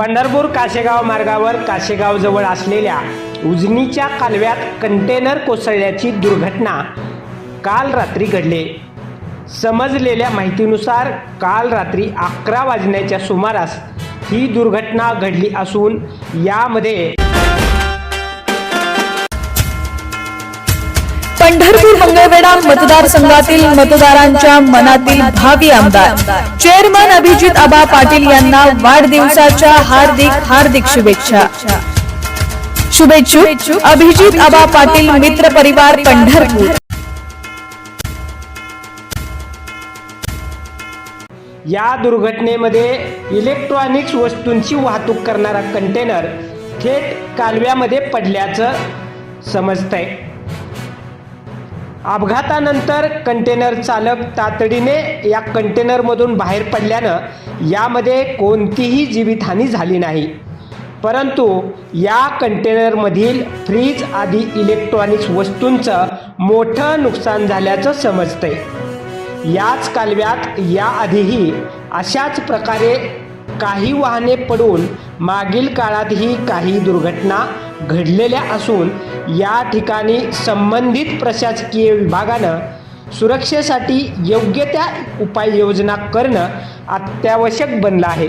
पंढरपूर काशेगाव मार्गावर काशेगावजवळ असलेल्या उजनीच्या कालव्यात कंटेनर कोसळल्याची दुर्घटना काल रात्री घडली. समजलेल्या माहितीनुसार काल रात्री अकरा वाजण्याच्या सुमारास ही दुर्घटना घडली असून यामध्ये पंढरपूर मंगळवेढा मतदारसंघातील मतदारांच्या मनातील भावी आमदार. चेअरमन अभिजित आबा पाटील यांना वाढदिवसाच्या हार्दिक हार्दिक शुभेच्छा. शुभेच्छुक अभिजित आबा पाटील मित्र परिवार पंढरपूर. या दुर्घटनेमध्ये इलेक्ट्रॉनिक्स वस्तूंची वाहतूक करणारा कंटेनर थेट कालव्यामध्ये पडल्याचं समजतंय. अपघातानंतर कंटेनर चालक तातडीने या कंटेनरमधून बाहेर पडल्यानं यामध्ये कोणतीही जीवितहानी झाली नाही. परंतु या कंटेनरमधील फ्रीज आदी इलेक्ट्रॉनिक्स वस्तूंचं मोठं नुकसान झाल्याचं समजतंय. याच कालव्यात याआधीही अशाच प्रकारे काही वाहने पडून मागील काळातही काही दुर्घटना घडलेल्या असून या ठिकाणी संबंधित प्रशासकीय विभागानं सुरक्षेसाठी योग्य त्या उपाययोजना करणं अत्यावश्यक बनलं आहे.